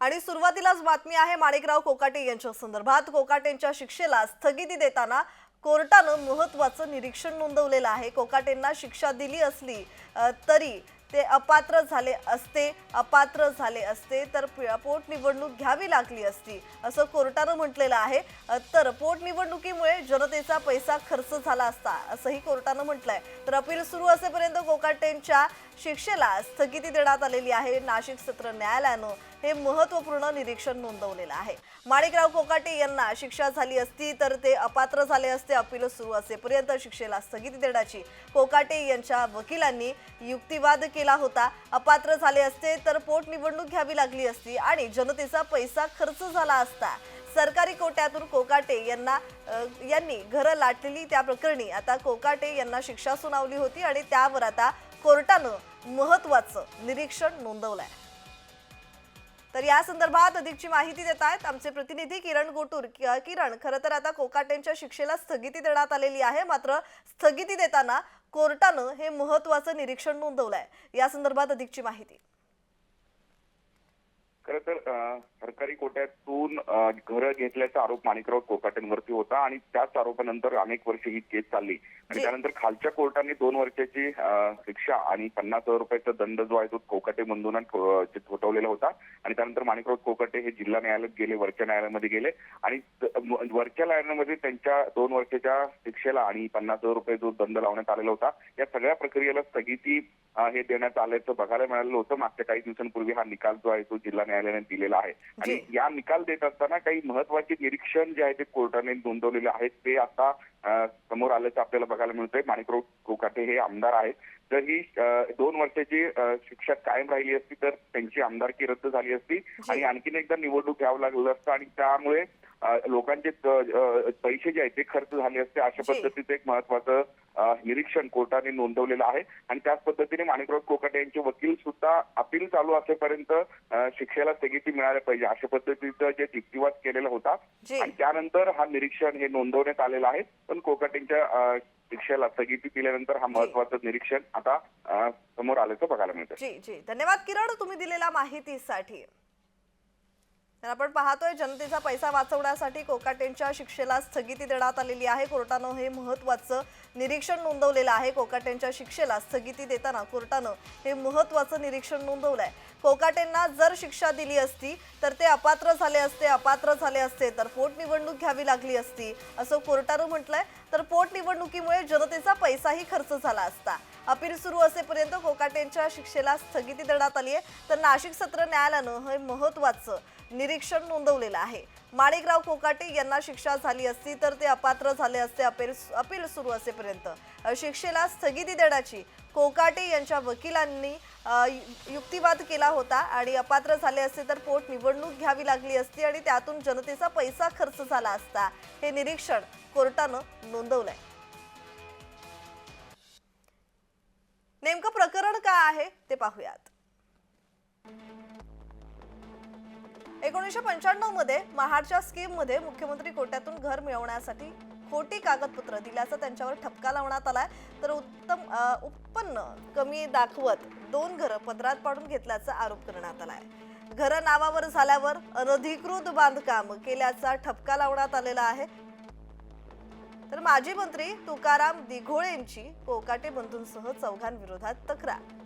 आणि सुरुवातीलाच बातमी आहे माणिकराव कोकाटे यांच्या संदर्भात. कोकाटेंच्या शिक्षेला स्थगिती देताना कोर्टानं महत्वाचं निरीक्षण नोंदवलेलं आहे. कोकाटेंना शिक्षा दिली असली तरी ते अपात्र झाले असते अपात्र झाले असते तर पोटनिवडणूक घ्यावी लागली असती असं कोर्टानं म्हटलेलं आहे. तर पोटनिवडणुकीमुळे जनतेचा पैसा खर्च झाला असता असंही कोर्टानं म्हटलंय. तर अपील सुरू असेपर्यंत कोकाटेंच्या शिक्षेला स्थगिती देण्यात आलेली आहे. नाशिक सत्र न्यायालयानं हे महत्त्वपूर्ण निरीक्षण नोंदवलेलं आहे. माणिकराव कोकाटे यांना शिक्षा झाली असती तर ते अपात्र झाले असते. अपील सुरू असेपर्यंत शिक्षेला स्थगिती देण्याची कोकाटे यांच्या वकिलांनी युक्तिवाद केला होता. अपात्र झाले असते तर पोटनिवडणूक घ्यावी लागली असती आणि जनतेचा पैसा खर्च झाला असता. सरकारी कोट्यातून कोकाटे यांना यांनी घरं लाटलेली त्या प्रकरणी आता कोकाटे यांना शिक्षा सुनावली होती आणि त्यावर आता कोर्टानं महत्वाचं निरीक्षण नोंदवलंय. तर या संदर्भात अधिकची माहिती देत आहेत आमचे प्रतिनिधी किरण गोटूर. किरण खरं तर आता कोकाटेंच्या शिक्षेला स्थगिती देण्यात आलेली आहे मात्र स्थगिती देताना कोर्टानं हे महत्वाचं निरीक्षण नोंदवलंय. या संदर्भात अधिकची माहिती. खरं तर सरकारी कोट्यातून घरं घेतल्याचा आरोप माणिकराव कोकाटेंवरती होता आणि त्याच आरोपानंतर अनेक वर्ष ही केस चालली. आणि. त्यानंतर खालच्या कोर्टाने दोन वर्षाची शिक्षा आणि पन्नास हजार रुपयाचा दंड जो आहे तो कोकाटे बंधूंना ठोठावलेला होता. आणि त्यानंतर माणिकराव कोकाटे हे जिल्हा न्यायालयात गेले वरच्या न्यायालयामध्ये गेले. आणि वरच्या न्यायालयामध्ये त्यांच्या दोन वर्षाच्या शिक्षेला आणि पन्नास हजार रुपये जो दंड लावण्यात आलेला होता या सगळ्या प्रक्रियेला स्थगिती हे देण्यात आल्याचं बघायला मिळालेलं होतं. मागच्या काही दिवसांपूर्वी हा निकाल जो आहे तो जिल्हा न्यायालयाने दिलेला आहे आणि. या निकाल देत असताना काही महत्त्वाचे निरीक्षण जे आहे ते कोर्टाने नोंदवलेले आहेत ते आता समोर आल्याचं आपल्याला बघायला मिळतंय. माणिकराव कोकाटे हे आमदार आहेत. तर ही दोन वर्षाची शिक्षा कायम राहिली असती तर त्यांची आमदारकी रद्द झाली असती. आणि आणखीन एकदा निवडणूक घ्यावं लागलं असतं आणि त्यामुळे लोकांचे पैसे जे आहेत ते खर्च झाले असते. अशा. पद्धतीचं एक महत्वाचं निरीक्षण कोर्टाने नोंदवलेलं आहे. आणि त्याच पद्धतीने माणिकराव कोकाटे यांचे वकील सुद्धा अपील चालू असेपर्यंत शिक्षेला स्थगिती मिळायला पाहिजे. अशा पद्धतीचं जे युक्तिवाद केलेला होता. आणि त्यानंतर हा निरीक्षण हे नोंदवण्यात आलेलं आहे. पण कोकाटेंच्या रिक्षाला स्थगिती दिल्यानंतर हा महत्वाचं निरीक्षण आता समोर आल्याचं बघायला मिळतं जी जी. धन्यवाद किरण तुम्ही दिलेल्या माहितीसाठी. तर आपण पाहतोय जनतेचा पैसा वाचवण्यासाठी कोकाटेंच्या शिक्षेला स्थगिती देण्यात आलेली आहे. कोर्टानं हे महत्वाचं निरीक्षण नोंदवलेलं आहे. कोकाटेंच्या शिक्षेला स्थगिती देताना कोर्टानं हे महत्वाचं निरीक्षण नोंदवलंय. कोकाटेंना जर शिक्षा दिली असती तर ते अपात्र झाले असते अपात्र झाले असते तर पोटनिवडणूक घ्यावी लागली असती असं कोर्टानं म्हटलंय. तर पोटनिवडणुकीमुळे जनतेचा पैसाही खर्च झाला असता. अपील सुरू असेपर्यंत कोकाटेंच्या शिक्षेला स्थगिती देण्यात आली आहे तर नाशिक सत्र न्यायालयानं हे महत्वाचं निरीक्षण नोंदवलेलं आहे. माणिकराव कोकाटे यांना शिक्षा झाली असती तर ते अपात्र झाले असते अपील अपील सुरू असेपर्यंत. शिक्षेला स्थगिती देण्याची कोकाटे यांच्या वकिलांनी युक्तिवाद केला होता आणि अपात्र झाले असते तर पोट निवडणूक घ्यावी लागली असती आणि त्यातून जनतेचा पैसा खर्च झाला असता. हे निरीक्षण कोर्टानं नोंदवलंय. नेमकं प्रकरण काय आहे ते पाहूयात. एकोणीसशे पंच्याण्णवमध्ये महाडच्या स्कीममध्ये मुख्यमंत्री कोट्यातून घर मिळवण्यासाठी खोटी कागदपत्र दिल्याचा त्यांच्यावर ठपका लावण्यात आलाय. तर उत्तम उत्पन्न कमी दाखवत दोन घरं पदरात पाडून घेतल्याचा आरोप करण्यात आलाय. घरं नावावर झाल्यावर अनधिकृत बांधकाम केल्याचा ठपका लावण्यात आलेला आहे. तर माजी मंत्री तुकाराम दिघोळेंची कोकाटे बंधूंसह चौघांविरोधात तक्रार.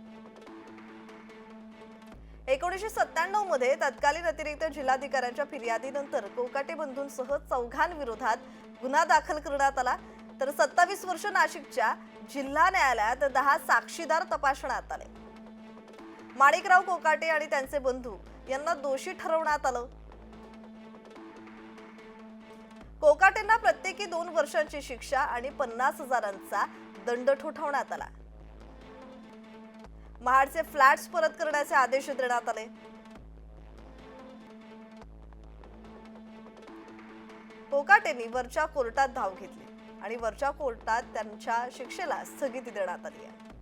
एकोणीसशे सत्त्याण्णवमध्ये तत्कालीन अतिरिक्त जिल्हाधिकाऱ्यांच्या फिर्यादीनंतर कोकाटे बंधूंसह चौघांविरोधात गुन्हा दाखल करण्यात आला. तर सत्तावीस वर्ष नाशिकच्या जिल्हा न्यायालयात दहा साक्षीदार तपासण्यात आले. माणिकराव कोकाटे आणि त्यांचे बंधू यांना दोषी ठरवण्यात आलं. कोकाटेंना प्रत्येकी दोन वर्षांची शिक्षा आणि पन्नास हजारांचा दंड ठोठावण्यात आला. महाडचे फ्लॅट्स परत करण्याचे आदेश देण्यात आले. कोकाटेंनी वरच्या कोर्टात धाव घेतली आणि वरच्या कोर्टात त्यांच्या शिक्षेला स्थगिती देण्यात आली आहे.